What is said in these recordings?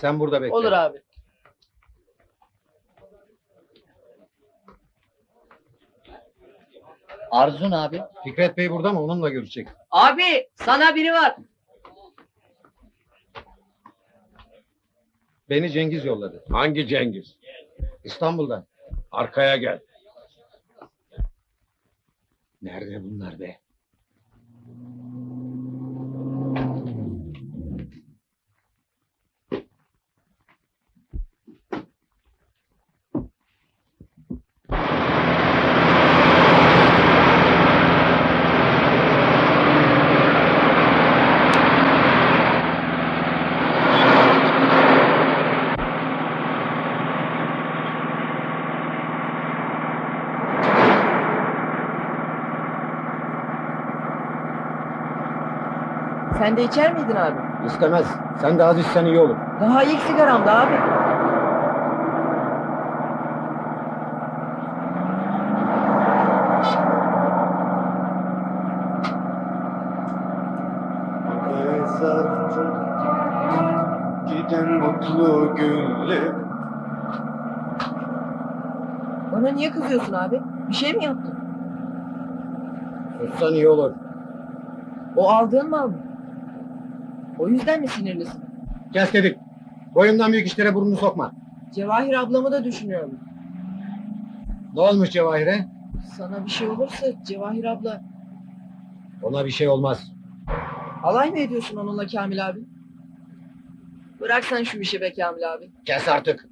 Sen burada bekle. Olur abi. Arzun abi. Fikret Bey burada mı? Onunla görüşecek. Abi sana biri var. Beni Cengiz yolladı. Hangi Cengiz? İstanbul'dan. Arkaya gel. Nerede bunlar be? Sen de içer miydin abi? İstemez. Sen de az içsen iyi olur. Daha ilk sigaramdı abi. Esattı Giden mutlu Bana niye kızıyorsun abi? Bir şey mi yaptın? Sussan iyi olur. O aldığın mal mı? O yüzden mi sinirlisin? Kes dedik. Boyundan büyük işlere burnunu sokma. Cevahir ablamı da düşünüyorum. Ne olmuş Cevahir'e? Sana bir şey olursa Cevahir abla Ona bir şey olmaz. alay mı ediyorsun onunla Kamil abi? Bırak sen şu işi be Kamil abi. Kes artık.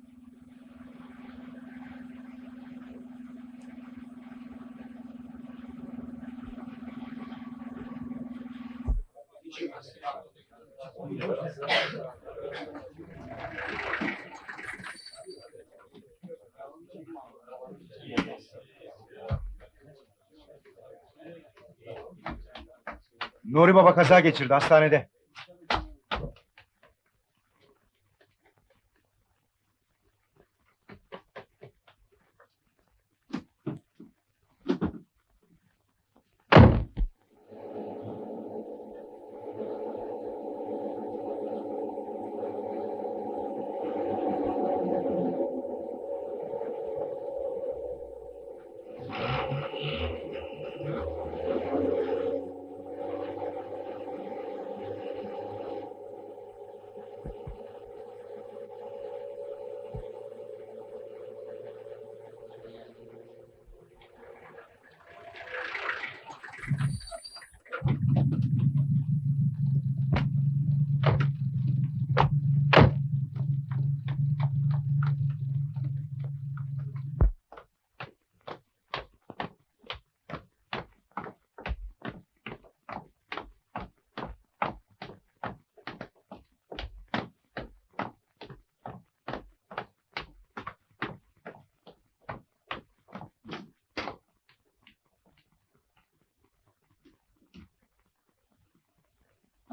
Nuri Baba kaza geçirdi hastanede.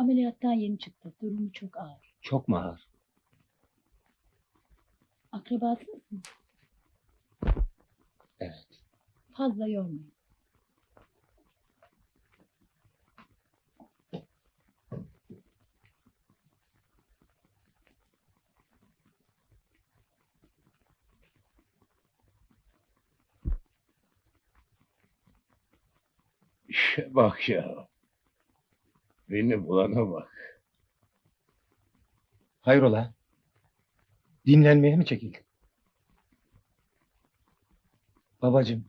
Ameliyattan yeni çıktı. Durumu çok ağır. Çok mu ağır? Akrabası mısın? Evet. Fazla yormayın. İşe bak ya. Beni bulana bak. Hayrola? Dinlenmeye mi çekildin? Babacığım,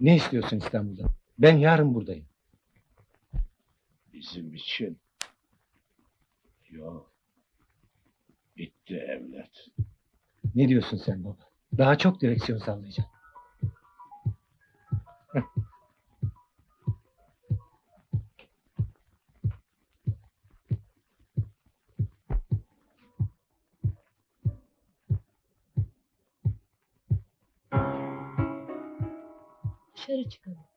ne istiyorsun İstanbul'dan? Ben yarın buradayım. Bizim için. Yok. Bitti evlat. Ne diyorsun sen baba? Daha çok direksiyon sallayacağım. Dışarı çıkalım.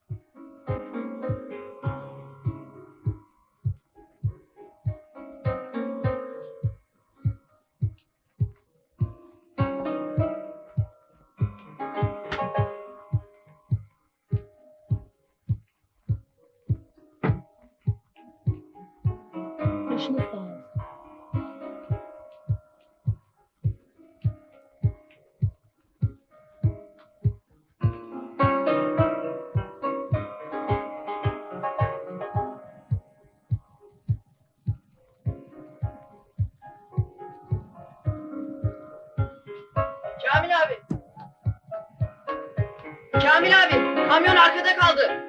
Kamyon arkada kaldı.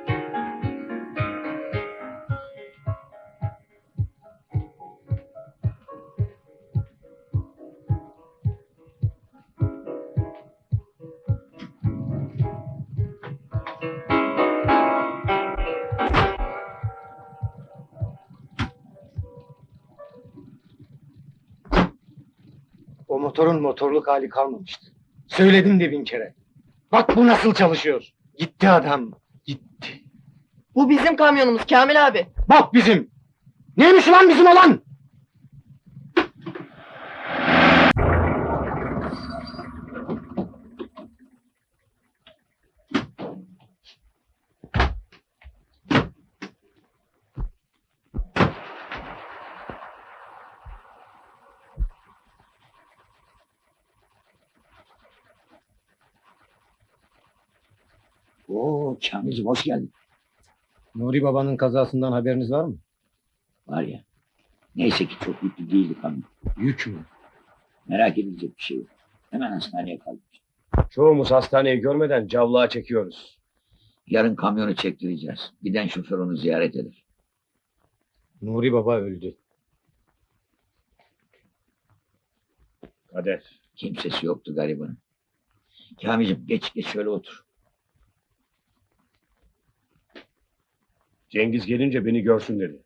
O motorun motorluk hali kalmamıştı. Söyledim de bin kere. Bak bu nasıl çalışıyor. Gitti adam. Gitti. Bu bizim kamyonumuz Kamil abi. Bak bizim. Neymiş ulan bizim olan? Oo Kamil'cim hoş geldin. Nuri babanın kazasından haberiniz var mı? Var ya. Neyse ki çok yüklü değildik ama Yük mü? merak edilecek bir şey yok. Hemen hastaneye kaldık. Çoğumuz hastaneyi görmeden cavlağa çekiyoruz. Yarın kamyonu çektireceğiz. Giden şoför onu ziyaret eder. Nuri baba öldü. Kader. Kimsesi yoktu garibanın. Kamil'cim geç geç şöyle otur. Cengiz gelince beni görsün dedi.